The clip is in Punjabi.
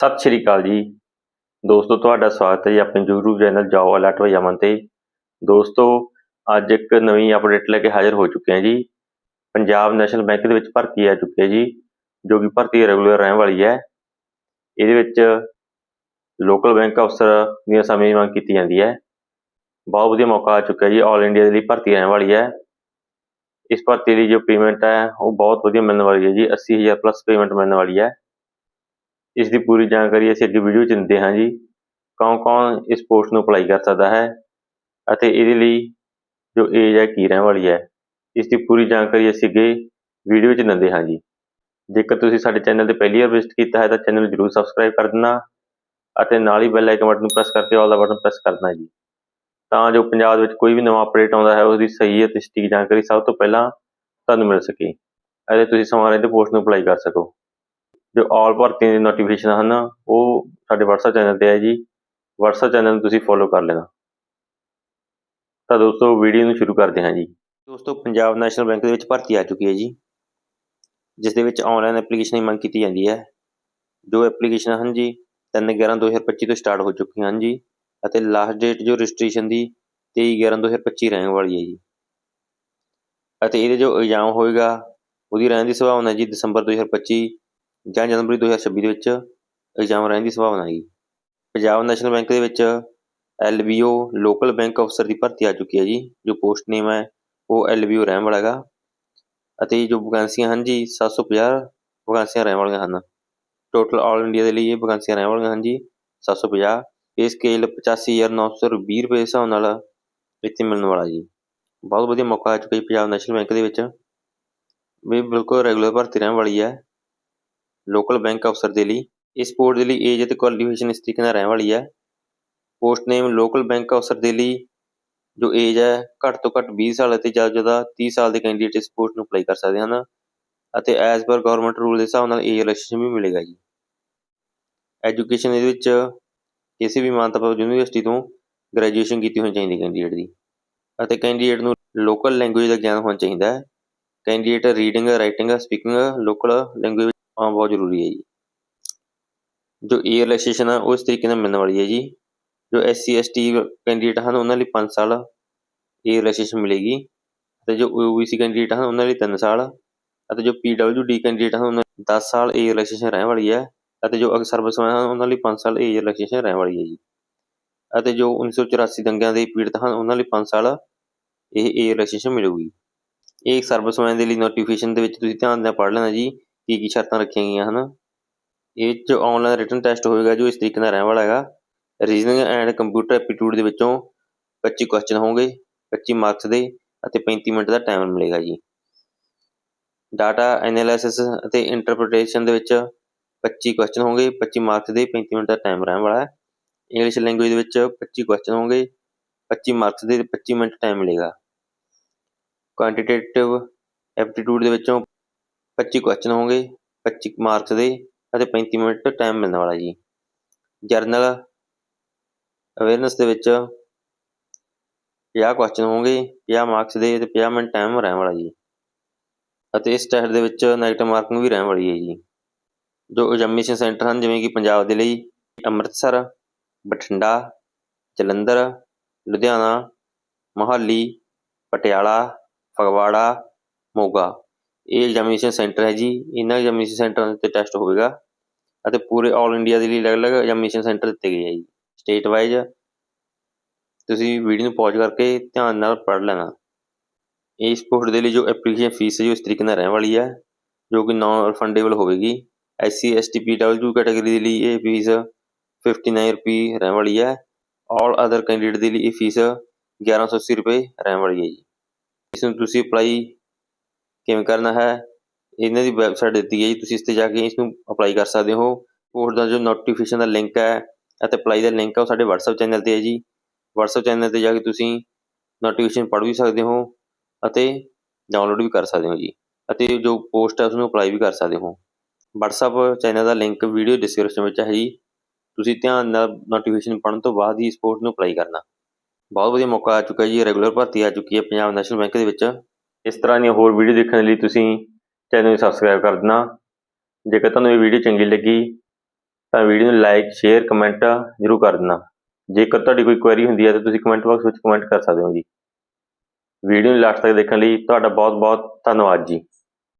ਸਤਿ ਸ਼੍ਰੀ ਅਕਾਲ ਜੀ। ਦੋਸਤੋ, ਤੁਹਾਡਾ ਸਵਾਗਤ ਹੈ ਜੀ ਆਪਣੇ YouTube ਚੈਨਲ ਜਾਓ ਅਲਰਟ ਵਈ ਅਮਨ ਤੇ। ਦੋਸਤੋ, ਅੱਜ ਇੱਕ ਨਵੀਂ ਅਪਡੇਟ ਲੈ ਕੇ ਹਾਜ਼ਰ ਹੋ ਚੁੱਕੇ ਹਾਂ ਜੀ। ਪੰਜਾਬ ਨੈਸ਼ਨਲ ਬੈਂਕ ਦੇ ਵਿੱਚ ਭਰਤੀ ਆ ਚੁੱਕੀ ਹੈ ਜੀ, ਜੋ ਕਿ ਭਰਤੀ ਰੈਗੂਲਰ ਰਹਿਣ ਵਾਲੀ ਹੈ। ਇਹਦੇ ਵਿੱਚ ਲੋਕਲ ਬੈਂਕ ਅਫਸਰ ਦੀਆਂ ਸਮੇਂ ਦੀ ਮੰਗ ਕੀਤੀ ਜਾਂਦੀ ਹੈ। ਬਹੁਤ ਵਧੀਆ ਮੌਕਾ ਆ ਚੁੱਕਾ ਜੀ ਆਲ ਇੰਡੀਆ ਦੇ ਲਈ ਭਰਤੀ ਰਹਿਣ ਵਾਲੀ ਹੈ। ਇਸ ਭਰਤੀ ਲਈ ਜੋ ਪੇਮੈਂਟ ਹੈ, ਉਹ ਬਹੁਤ ਵਧੀਆ ਮਿਲਣ ਵਾਲੀ ਹੈ ਜੀ 80000 ਪਲੱਸ ਪੇਮੈਂਟ ਮਿਲਣ ਵਾਲੀ ਹੈ। ਇਸ ਦੀ ਪੂਰੀ ਜਾਣਕਾਰੀ ਅਸੀਂ ਅੱਗੇ ਵੀਡੀਓ ਚ ਦਿੰਦੇ ਹਾਂ ਜੀ। ਕੌਣ ਕੌਣ ਇਸ ਪੋਸਟ ਨੂੰ ਅਪਲਾਈ ਕਰ ਸਕਦਾ ਹੈ ਅਤੇ ਇਹਦੇ ਲਈ ਜੋ ਏਜ ਹੈ, ਕੀ ਰਹਿਣ ਵਾਲੀ ਹੈ, ਇਸ ਦੀ ਪੂਰੀ ਜਾਣਕਾਰੀ ਅਸੀਂ ਅੱਗੇ ਵੀਡੀਓ ਚ ਦਿੰਦੇ ਹਾਂ ਜੀ। ਜੇਕਰ ਤੁਸੀਂ ਸਾਡੇ ਚੈਨਲ ਤੇ ਪਹਿਲੀ ਵਾਰ ਵਿਜ਼ਿਟ ਕੀਤਾ ਹੈ ਤਾਂ ਚੈਨਲ ਨੂੰ ਜਰੂਰ ਸਬਸਕ੍ਰਾਈਬ ਕਰ ਦੇਣਾ ਅਤੇ ਨਾਲ ਹੀ ਬੈਲ ਆਈਕਨ ਬਟਨ ਨੂੰ ਪ੍ਰੈਸ ਕਰਕੇ ਆਲ ਦਾ ਬਟਨ ਪ੍ਰੈਸ ਕਰ ਜੀ। ਤਾਂ ਜੋ ਪੰਜਾਬ ਵਿੱਚ ਕੋਈ ਵੀ ਨਵਾਂ ਅਪਡੇਟ ਆਉਂਦਾ ਹੈ ਉਸ ਦੀ ਸਹੀ ਅਤੇ ਸਟੀਕ ਜਾਣਕਾਰੀ ਸਭ ਤੋਂ ਪਹਿਲਾਂ ਤੁਹਾਨੂੰ ਮਿਲ ਸਕੇ ਅਤੇ ਤੁਸੀਂ ਸਮਾਂ ਰਹਿੰਦੇ ਪੋਸਟ ਨੂੰ ਅਪਲਾਈ ਕਰ ਸਕੋ। ਜੋ ਆਲ ਭਰਤੀਆਂ ਦੀ ਨੋਟੀਫਿਕੇਸ਼ਨ ਹਨ, ਉਹ ਸਾਡੇ WhatsApp ਚੈਨਲ ਤੇ ਹੈ ਜੀ। WhatsApp ਚੈਨਲ ਨੂੰ ਤੁਸੀਂ ਫੋਲੋ ਕਰ ਲੈਣਾ। ਤਾਂ ਦੋਸਤੋ ਵੀਡੀਓ ਨੂੰ ਸ਼ੁਰੂ ਕਰਦੇ ਹਾਂ ਜੀ। ਦੋਸਤੋ, ਪੰਜਾਬ ਨੈਸ਼ਨਲ ਬੈਂਕ ਦੇ ਵਿੱਚ ਭਰਤੀ ਆ ਚੁੱਕੀ ਹੈ ਜੀ। ਜਿਸ ਦੇ ਵਿੱਚ ਆਨਲਾਈਨ ਐਪਲੀਕੇਸ਼ਨ ਦੀ ਮੰਗ ਕੀਤੀ ਜਾਂਦੀ ਹੈ। ਜੋ ਐਪਲੀਕੇਸ਼ਨ ਹਨ ਜੀ 3/11/2025 ਤੋਂ ਸਟਾਰਟ ਹੋ ਚੁੱਕੀਆਂ ਹਨ ਜੀ ਅਤੇ ਲਾਸਟ ਡੇਟ ਜੋ ਰਜਿਸਟ੍ਰੇਸ਼ਨ ਦੀ 23/11/2025 ਰਹਿਣ ਵਾਲੀ ਹੈ ਜੀ। ਅਤੇ ਇਹਦੇ ਜੋ ਇਗਜ਼ਾਮ ਹੋਏਗਾ, ਉਹਦੀ ਰਹਿਣ ਦੀ ਸੰਭਾਵਨਾ ਜੀ ਦਸੰਬਰ 2025 ਜਾਂ ਜਨਵਰੀ 2026 ਦੇ ਵਿੱਚ ਇਗਜ਼ਾਮ ਰਹਿਣ ਦੀ ਸੰਭਾਵਨਾ ਹੈ ਜੀ ਪੰਜਾਬ ਨੈਸ਼ਨਲ ਬੈਂਕ ਦੇ ਵਿੱਚ LBO ਲੋਕਲ ਬੈਂਕ ਅਫਸਰ ਦੀ ਭਰਤੀ ਆ ਚੁੱਕੀ ਹੈ ਜੀ, ਜੋ ਪੋਸਟ ਨੇਮ ਹੈ, ਉਹ LBO ਰਹਿਣ ਵਾਲਾ ਹੈਗਾ। ਅਤੇ ਜੋ ਵੈਕੈਂਸੀਆਂ ਹਨ ਜੀ 750 ਵੈਕੈਂਸੀਆਂ ਰਹਿਣ ਵਾਲੀਆਂ ਹਨ। ਟੋਟਲ ਆਲ ਇੰਡੀਆ ਦੇ ਲਈ ਇਹ ਵੈਕੈਂਸੀਆਂ ਰਹਿਣ ਵਾਲੀਆਂ ਹਨ ਜੀ 750 ਇਹ ਸਕੇਲ 85920 ਰੁਪਏ ਦੇ ਹਿਸਾਬ ਨਾਲ ਇੱਥੇ ਮਿਲਣ ਵਾਲਾ ਜੀ। ਬਹੁਤ ਵਧੀਆ ਮੌਕਾ ਆ ਚੁੱਕਾ ਜੀ ਪੰਜਾਬ ਨੈਸ਼ਨਲ ਬੈਂਕ ਦੇ ਵਿੱਚ। ਵੀ ਬਿਲਕੁਲ ਰੈਗੂਲਰ ਭਰਤੀ ਰਹਿਣ ਵਾਲੀ ਹੈ। ਲੋਕਲ ਬੈਂਕ ਅਫਸਰ ਦੇ ਲਈ। ਇਸ ਪੋਸਟ ਦੇ ਲਈ ਏਜ ਅਤੇ ਕੁਆਲੀਫਿਕੇਸ਼ਨ ਇਸ ਤਰੀਕੇ ਨਾਲ ਰਹਿਣ ਵਾਲੀ ਹੈ। ਪੋਸਟ ਨੇਮ ਲੋਕਲ ਬੈਂਕ ਅਫਸਰ ਦੇ ਲਈ, ਜੋ ਏਜ ਹੈ, ਘੱਟ ਤੋਂ ਘੱਟ 20 ਸਾਲ ਅਤੇ ਜ਼ਿਆਦਾ ਤੋਂ ਜ਼ਿਆਦਾ 30 ਸਾਲ ਦੇ ਕੈਂਡੀਡੇਟ ਇਸ ਪੋਸਟ ਨੂੰ ਅਪਲਾਈ ਕਰ ਸਕਦੇ ਹਨ ਅਤੇ ਐਜ਼ ਪਰ ਗਵਰਨਮੈਂਟ ਰੂਲ ਦੇ ਹਿਸਾਬ ਨਾਲ ਏਜ ਰਿਲੈਕਸੇਸ਼ਨ ਵੀ ਮਿਲੇਗਾ ਜੀ। ਐਜੂਕੇਸ਼ਨ ਇਹਦੇ ਵਿੱਚ ਕਿਸੇ ਵੀ ਮਾਨਤਾ ਯੂਨੀਵਰਸਿਟੀ ਤੋਂ ਗ੍ਰੈਜੂਏਸ਼ਨ ਕੀਤੀ ਹੋਣੀ ਚਾਹੀਦੀ ਕੈਂਡੀਡੇਟ ਦੀ ਅਤੇ ਕੈਂਡੀਡੇਟ ਨੂੰ ਲੋਕਲ ਲੈਂਗੁਏਜ ਦਾ ਗਿਆਨ ਹੋਣਾ ਚਾਹੀਦਾ ਹੈ। Candidate reading writing speaking local language ਆਉਣਾ ਬਹੁਤ ਜ਼ਰੂਰੀ ਹੈ ਜੀ। ਜੋ ਏਅਰ ਰਿਲੈਕਸੇਸ਼ਨ ਹੈ ਉਹ ਇਸ ਤਰੀਕੇ ਨਾਲ ਮਿਲਣ ਵਾਲੀ ਹੈ ਜੀ। ਜੋ S C S T candidate ਹਨ, ਉਹਨਾਂ ਲਈ 5 ਸਾਲ ਏਅਰ ਰਿਲੈਕਸੇਸ਼ਨ ਮਿਲੇਗੀ। ਅਤੇ ਜੋ ਓ ਬੀ ਸੀ ਕੈਂਡੀਡੇਟ ਹਨ, ਉਹਨਾਂ ਲਈ 3 ਸਾਲ। ਅਤੇ ਜੋ ਪੀ ਡਬਲਿਊ ਡੀ ਕੈਂਡੀਡੇਟ ਹਨ, ਉਹਨਾਂ ਲਈ 10 ਸਾਲ ਏਅਰ ਰਿਲੈਕਸੇਸ਼ਨ ਰਹਿਣ ਵਾਲੀ ਹੈ। ਅਤੇ ਜੋ ਅਗ ਸਰਵਿਸਮੈਨ ਹਨ, ਉਹਨਾਂ ਲਈ 5 ਸਾਲ ਏਅਰ ਰਿਲੈਕਸੇਸ਼ਨ ਰਹਿਣ ਵਾਲੀ ਹੈ ਜੀ। ਅਤੇ ਜੋ 1984 ਦੰਗਿਆਂ ਦੇ ਪੀੜਤ ਹਨ, ਉਹਨਾਂ ਲਈ 5 ਸਾਲ ਇਹ ਏਅਰ ਰਿਲੈਕਸੇਸ਼ਨ ਮਿਲੂਗੀ। ਇਹ ਸਰਵਿਸਮੈਨ ਦੇ ਲਈ ਨੋਟੀਫਿਕੇਸ਼ਨ ਦੇ ਵਿੱਚ ਤੁਸੀਂ ਧਿਆਨ ਨਾਲ ਪੜ੍ਹ ਲੈਣਾ ਜੀ। ਕੀ ਕੀ ਸ਼ਰਤਾਂ ਰੱਖੀਆਂ ਗਈਆਂ, ਹਨ? ਇਹ 'ਚ ਆਨਲਾਈਨ ਰਿਟਨ ਟੈਸਟ ਹੋਵੇਗਾ ਜੋ ਇਸ ਤਰੀਕੇ ਨਾਲ ਰਹਿਣ ਵਾਲਾ ਹੈਗਾ ਰੀਜ਼ਨਿੰਗ ਐਂਡ ਕੰਪਿਊਟਰ ਐਪਟੀਟਿਊਡ ਦੇ ਵਿੱਚੋਂ 25 ਕੁਐਸਚਨ ਹੋਣਗੇ 25 ਮਾਰਕਸ ਦੇ ਅਤੇ 35 ਮਿੰਟ ਦਾ ਟਾਈਮ ਮਿਲੇਗਾ ਜੀ। ਡਾਟਾ ਐਨਾਲਿਸਿਸ ਅਤੇ ਇੰਟਰਪ੍ਰੀਟੇਸ਼ਨ ਦੇ ਵਿੱਚ 25 ਕੁਐਸਚਨ ਹੋਣਗੇ 25 ਮਾਰਕਸ ਦੇ 35 ਮਿੰਟ ਦਾ ਟਾਈਮ ਰਹਿਣ ਵਾਲਾ ਹੈ। ਇੰਗਲਿਸ਼ ਲੈਂਗੁਏਜ ਦੇ ਵਿੱਚ 25 ਕੁਐਸਚਨ ਹੋਣਗੇ 25 ਮਾਰਕਸ ਦੇ 25 ਮਿੰਟ ਟਾਈਮ ਮਿਲੇਗਾ। ਕੁਆਂਟੀਟੇਟਿਵ ਐਪਟੀਟਿਊਡ ਦੇ ਵਿੱਚੋਂ 25 ਕੁਐਸਚਨ ਹੋਣਗੇ 25 ਮਾਰਕਸ ਦੇ ਅਤੇ 35 ਮਿੰਟ ਟਾਈਮ ਮਿਲਣ ਵਾਲਾ ਜੀ। ਜਰਨਲ ਅਵੇਅਰਨੈਸ ਦੇ ਵਿੱਚ 50 ਕੁਐਸਚਨ ਹੋਣਗੇ 50 ਮਾਰਕਸ ਦੇ ਤੇ 50 ਮਿੰਟ ਟਾਈਮ ਰਹਿਣ ਵਾਲਾ ਜੀ। ਅਤੇ ਇਸ ਟੈਸਟ ਦੇ ਵਿੱਚ ਨੈਗੇਟਿਵ ਮਾਰਕਿੰਗ ਵੀ ਰਹਿਣ ਵਾਲੀ ਹੈ ਜੀ। ਜੋ ਐਗਜ਼ਾਮੀਨੇਸ਼ਨ ਸੈਂਟਰ ਹਨ, ਜਿਵੇਂ ਕਿ ਪੰਜਾਬ ਦੇ ਲਈ ਅੰਮ੍ਰਿਤਸਰ, ਬਠਿੰਡਾ, ਜਲੰਧਰ, ਲੁਧਿਆਣਾ, ਮੋਹਾਲੀ, ਪਟਿਆਲਾ, ਫਗਵਾੜਾ, ਮੋਗਾ। ਇਹ ਐਗਜ਼ਾਮੀਨੇਸ਼ਨ ਸੈਂਟਰ ਹੈ ਜੀ। ਇਹਨਾਂ ਐਗਜ਼ਾਮੀਨੇਸ਼ਨ ਸੈਂਟਰਾਂ ਤੇ ਟੈਸਟ ਹੋਵੇਗਾ ਅਤੇ ਪੂਰੇ ਆਲ ਇੰਡੀਆ ਦੇ ਲਈ ਅਲੱਗ-ਅਲੱਗ ਐਗਜ਼ਾਮੀਨੇਸ਼ਨ ਸੈਂਟਰ ਦਿੱਤੇ ਗਏ ਹੈ ਜੀ। ਸਟੇਟ ਵਾਈਜ਼ ਤੁਸੀਂ ਵੀਡੀਓ ਨੂੰ ਪੌਜ਼ ਕਰਕੇ ਧਿਆਨ ਨਾਲ ਪੜ੍ਹ ਲੈਣਾ। ਇਸ ਪੋਸਟ ਦੇ ਲਈ ਜੋ ਐਪਲੀਕੇਸ਼ਨ ਫੀਸ ਹੈ, ਜੋ ਇਸ ਤਰੀਕੇ ਨਾਲ ਰਹਿਣ ਵਾਲੀ ਹੈ, ਜੋ ਕਿ ਨਾਨ ਰਿਫੰਡੇਬਲ ਹੋਵੇਗੀ। S C S T P W category ਦੇ ਲਈ ਇਹ ਫੀਸ 59 ਰੁਪਏ ਰਹਿਣ ਵਾਲੀ ਹੈ। ਆਲ ਅਦਰ ਕੈਂਡੀਡੇਟ ਦੇ ਲਈ ਇਹ ਫੀਸ 1180 ਰੁਪਏ ਰਹਿਣ ਵਾਲੀ ਹੈ ਜੀ। ਇਸ ਨੂੰ ਤੁਸੀਂ ਅਪਲਾਈ ਕਿਵੇਂ ਕਰਨਾ ਹੈ, ਇਹਨਾਂ ਦੀ ਵੈਬਸਾਈਟ ਦਿੱਤੀ ਹੈ ਜੀ, ਤੁਸੀਂ ਇਸ ਤੇ ਜਾ ਕੇ ਇਸ ਨੂੰ ਅਪਲਾਈ ਕਰ ਸਕਦੇ ਹੋ। ਪੋਸਟ ਦਾ ਜੋ ਨੋਟੀਫਿਕੇਸ਼ਨ ਦਾ ਲਿੰਕ ਹੈ ਅਤੇ ਅਪਲਾਈ ਦਾ ਲਿੰਕ ਹੈ ਉਹ ਸਾਡੇ WhatsApp ਚੈਨਲ ਤੇ ਹੈ ਜੀ। WhatsApp ਚੈਨਲ ਤੇ ਜਾ ਕੇ ਤੁਸੀਂ ਨੋਟੀਫਿਕੇਸ਼ਨ ਪੜ੍ਹ ਵੀ ਸਕਦੇ ਹੋ ਅਤੇ ਡਾਊਨਲੋਡ ਵੀ ਕਰ ਸਕਦੇ ਹੋ ਜੀ। ਅਤੇ ਜੋ ਪੋਸਟ ਹੈ ਉਸ ਨੂੰ ਅਪਲਾਈ ਵੀ ਕਰ ਸਕਦੇ ਹੋ। WhatsApp ਚੈਨਲ ਦਾ ਲਿੰਕ ਵੀਡੀਓ ਡਿਸਕ੍ਰਿਪਸ਼ਨ ਵਿੱਚ ਹੈ ਜੀ। ਤੁਸੀਂ ਧਿਆਨ ਨਾਲ ਨੋਟੀਫਿਕੇਸ਼ਨ ਪੜ੍ਹਨ ਤੋਂ ਬਾਅਦ ਹੀ ਇਸ ਪੋਸਟ ਨੂੰ ਅਪਲਾਈ ਕਰਨਾ। ਬਹੁਤ ਵਧੀਆ ਮੌਕਾ ਆ ਚੁੱਕਾ ਜੀ ਰੈਗੂਲਰ ਭਰਤੀ ਆ ਚੁੱਕੀ ਹੈ ਪੰਜਾਬ ਨੈਸ਼ਨਲ ਬੈਂਕ ਦੇ ਵਿੱਚ। ਇਸ ਤਰ੍ਹਾਂ ਦੀਆਂ ਹੋਰ ਵੀਡੀਓ ਦੇਖਣ ਲਈ ਤੁਸੀਂ ਚੈਨਲ ਨੂੰ ਸਬਸਕ੍ਰਾਈਬ ਕਰ ਦੇਣਾ। ਜੇਕਰ ਤੁਹਾਨੂੰ ਇਹ ਵੀਡੀਓ ਚੰਗੀ ਲੱਗੀ, ਤਾਂ ਵੀਡੀਓ ਨੂੰ ਲਾਈਕ ਸ਼ੇਅਰ ਕਮੈਂਟ ਜ਼ਰੂਰ ਕਰ ਦੇਣਾ। ਜੇਕਰ ਤੁਹਾਡੀ ਕੋਈ ਕੁਐਰੀ ਹੁੰਦੀ ਹੈ ਤਾਂ ਤੁਸੀਂ ਕਮੈਂਟ ਬਾਕਸ ਵਿੱਚ ਕਮੈਂਟ ਕਰ ਸਕਦੇ ਹੋ ਜੀ। ਵੀਡੀਓ ਨੂੰ ਲਾਸਟ ਤੱਕ ਦੇਖਣ ਲਈ ਤੁਹਾਡਾ ਬਹੁਤ ਬਹੁਤ ਧੰਨਵਾਦ ਜੀ।